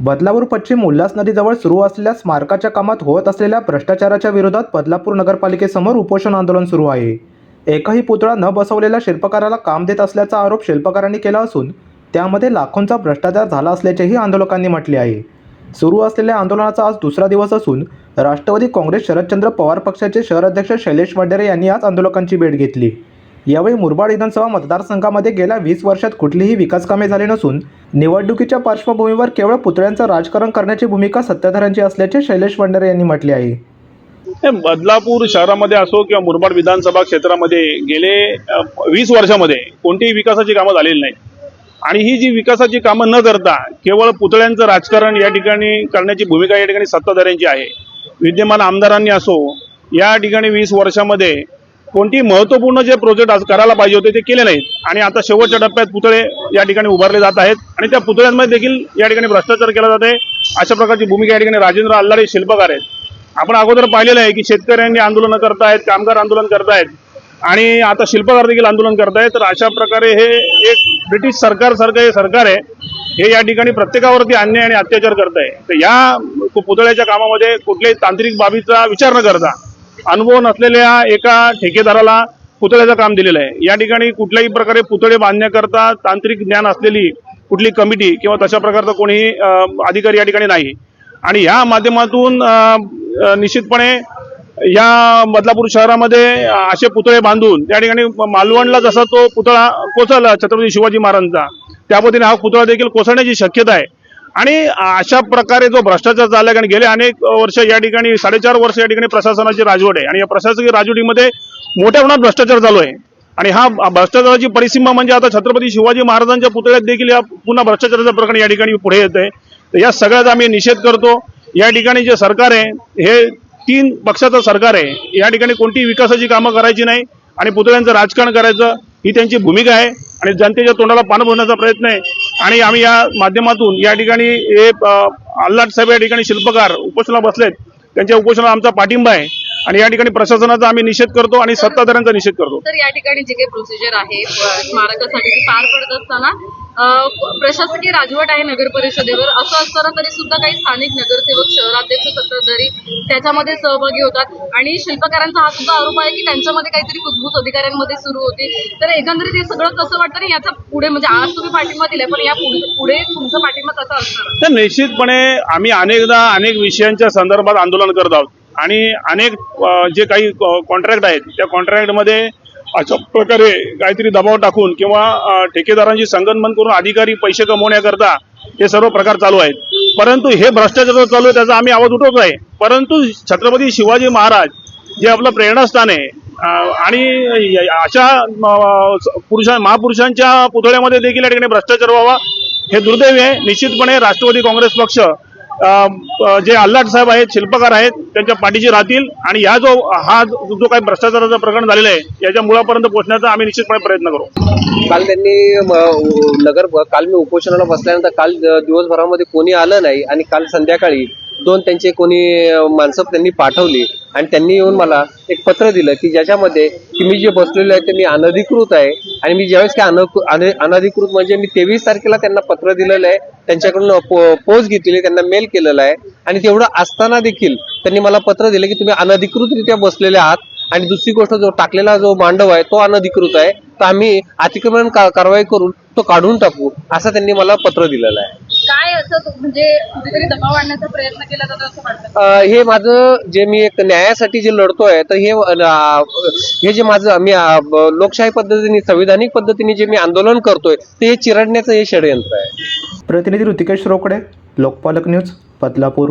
बदलापूर पश्चिम उल्हास नदीजवळ सुरू असलेल्या स्मारकाच्या कामात होत असलेल्या भ्रष्टाचाराच्या विरोधात बदलापूर नगरपालिकेसमोर उपोषण आंदोलन सुरू आहे. एकही पुतळा न बसवलेल्या शिल्पकाराला काम देत असल्याचा आरोप शिल्पकारांनी केला असून त्यामध्ये लाखोंचा भ्रष्टाचार झाला असल्याचेही आंदोलकांनी म्हटले आहे. सुरू असलेल्या आंदोलनाचा आज दुसरा दिवस असून राष्ट्रवादी काँग्रेस शरदचंद्र पवार पक्षाचे शहर अध्यक्ष शैलेश वडेरे यांनी आज आंदोलकांची भेट घेतली. यावेळी मुरबाड विधानसभा मतदारसंघामध्ये गेल्या वीस वर्षात कुठलीही विकास कामे झाली नसून निवडणुकीच्या पार्श्वभूमीवर केवळ पुतळ्यांचं राजकारण करण्याची भूमिका सत्ताधाऱ्यांची असल्याचे शैलेश भंडारे यांनी म्हटले आहे. हे बदलापूर शहरामध्ये असो किंवा मुरबाड विधानसभा क्षेत्रामध्ये गेले वीस वर्षामध्ये कोणतीही विकासाची कामं झालेली नाही आणि ही जी विकासाची कामं न करता केवळ पुतळ्यांचं राजकारण या ठिकाणी करण्याची भूमिका या ठिकाणी सत्ताधाऱ्यांची आहे. विद्यमान आमदारांनी असो या ठिकाणी वीस वर्षामध्ये कोणती महत्त्वपूर्ण जे प्रोजेक्ट आज करायला पाहिजे होते ते केले नाहीत. आणि आता शेवटच्या टप्प्यात पुतळे या ठिकाणी उभारले जात आहेत. आणि त्या पुतळ्यांमध्ये देखील या ठिकाणी भ्रष्टाचार केला जात आहे. अशा प्रकारची भूमिका या ठिकाणी राजेंद्र आल्लाडे शिल्पकार आहेत. आपण अगोदर पाहिलेलं आहे की शेतकऱ्यांनी आंदोलनं करतायत कामगार आंदोलन करतायत. आणि आता शिल्पकार देखील आंदोलन करतायत. तर अशा प्रकारे हे एक ब्रिटिश सरकारसारखं हे सरकार आहे. हे या ठिकाणी प्रत्येकावरती अन्याय आणि अत्याचार करत आहे तर या पुतळ्याच्या कामामध्ये कुठल्याही तांत्रिक बाबीचा विचार न करता अनुभव नसलेल्या एका ठेकेदाराला पुतळ्याचं काम दिलेलं आहे. या ठिकाणी कुठल्याही प्रकारे पुतळे बांधण्याकरता तांत्रिक ज्ञान असलेली कुठली कमिटी किंवा तशा प्रकारचा कोणीही अधिकारी या ठिकाणी नाही. आणि ह्या माध्यमातून निश्चितपणे या बदलापूर शहरामध्ये असे पुतळे बांधून त्या ठिकाणी मालवणला जसा तो पुतळा कोसळला छत्रपती शिवाजी महाराजांचा त्या पद्धतीने हा पुतळा देखील कोसळण्याची शक्यता आहे. आणि अशा प्रकारे जो भ्रष्टाचार झाला कारण गेले अनेक वर्ष या ठिकाणी साडेचार वर्ष या ठिकाणी प्रशासनाची राजवट आहे. आणि या प्रशासकीय राजवटीमध्ये मोठ्या प्रमाणात भ्रष्टाचार चालू आहे. आणि हा भ्रष्टाचाराची परिसीमा म्हणजे आता छत्रपती शिवाजी महाराजांच्या पुतळ्यात देखील या पुन्हा भ्रष्टाचाराचं प्रकरण या ठिकाणी पुढे येत आहे तर या सगळ्याचा आम्ही निषेध करतो. या ठिकाणी जे सरकार आहे हे तीन पक्षाचं सरकार आहे. या ठिकाणी कोणतीही विकासाची कामं करायची नाही आणि पुतळ्यांचं राजकारण करायचं ही त्यांची भूमिका आहे. आणि जनतेच्या तोंडाला पान भरण्याचा प्रयत्न आहे. आणि आम्ही या माध्यमातून या ठिकाणी हे आल्हाट साहेब या ठिकाणी शिल्पकार उपोषणाला बसलेत. त्यांच्या उपोषणाला आमचा पाठिंबा आहे. आणि या ठिकाणी प्रशासनाचा आम्ही निषेध करतो आणि सत्ताधाऱ्यांचा निषेध करतो. तर या ठिकाणी जे काही प्रोसिजर आहे स्मारकासाठी पार पडत असताना प्रशासकीय राजवट आहे नगर परिषदेवर असं असताना तरी सुद्धा काही स्थानिक नगरसेवक शहराध्यक्ष सत्ताधारी त्याच्यामध्ये सहभागी होतात. आणि शिल्पकारांचा हा सुद्धा आरोप आहे की त्यांच्यामध्ये काहीतरी कुजबूज अधिकाऱ्यांमध्ये सुरू होती. तर एकंदरीत हे सगळं कसं वाटतं आणि याचा पुढे म्हणजे आज तुम्ही पाठिंबा दिलाय पण या पुढे पुढे तुमचा पाठिंबा कसा असणार? तर निश्चितपणे आम्ही अनेकदा अनेक विषयांच्या संदर्भात आंदोलन करत आहोत. आणि अनेक जे काही कॉन्ट्रॅक्ट आहेत त्या कॉन्ट्रॅक्टमध्ये अशा प्रकारे काहीतरी दबाव टाकून किंवा ठेकेदारांची संगनमन करून अधिकारी पैसे कमवण्याकरता हे सर्व प्रकार चालू आहेत. परंतु हे भ्रष्टाचार चालू आहे त्याचा आम्ही आवाज उठवतो आहे. परंतु छत्रपती शिवाजी महाराज जे आपलं प्रेरणास्थान आहे आणि अशा पुरुषा महापुरुषांच्या पुतळ्यामध्ये देखील या ठिकाणी भ्रष्टाचार व्हावा हे दुर्दैव आहे. निश्चितपणे राष्ट्रवादी काँग्रेस पक्ष जे आल्हाट साहेब आहेत शिल्पकार आहेत त्यांच्या पाठीशी राहतील आणि या जो हा जो काही भ्रष्टाचाराचं प्रकरण झालेलं आहे याच्या मुळापर्यंत पोहोचण्याचा आम्ही निश्चितपणे प्रयत्न करू. काल त्यांनी नगर काल मी उपोषणाला बसल्यानंतर काल दिवसभरामध्ये कोणी आलं नाही आणि काल संध्याकाळी दोन त्यांचे कोणी माणसं त्यांनी पाठवली आणि त्यांनी येऊन मला एक पत्र दिलं की ज्याच्यामध्ये की मी जे बसलेलो आहे ते मी अनधिकृत आहे आणि मी ज्यावेळेस काय अन अनधिकृत म्हणजे मी तेवीस तारखेला त्यांना पत्र दिलेलं आहे त्यांच्याकडून पो- पोच घेतलेली त्यांना मेल केलेला आहे आणि तेवढं असताना देखील त्यांनी मला पत्र दिलं की तुम्ही अनधिकृतरित्या बसलेले आहात आणि दुसरी गोष्ट जो टाकलेला जो मांडव आहे तो अनधिकृत आहे तर आम्ही अतिक्रमण कारवाई करून तो काढून टाकू असं त्यांनी मला पत्र दिलेलं आहे. काय असं तो- म्हणजे कुठेतरी दबाव आणण्याचा प्रयत्न केला जातो असं वाटतं? हे माझं जे मी एक न्यायासाठी जे लढतोय तर हे अ, हे जे माझं मी अ, ब- लोकशाही पद्धतीने संविधानिक पद्धतीने जे मी आंदोलन करतोय ते हे चिरडण्याचं हे षडयंत्र आहे. प्रतिनिधी ऋतिकेश रोकडे लोकपालक न्यूज बदलापूर.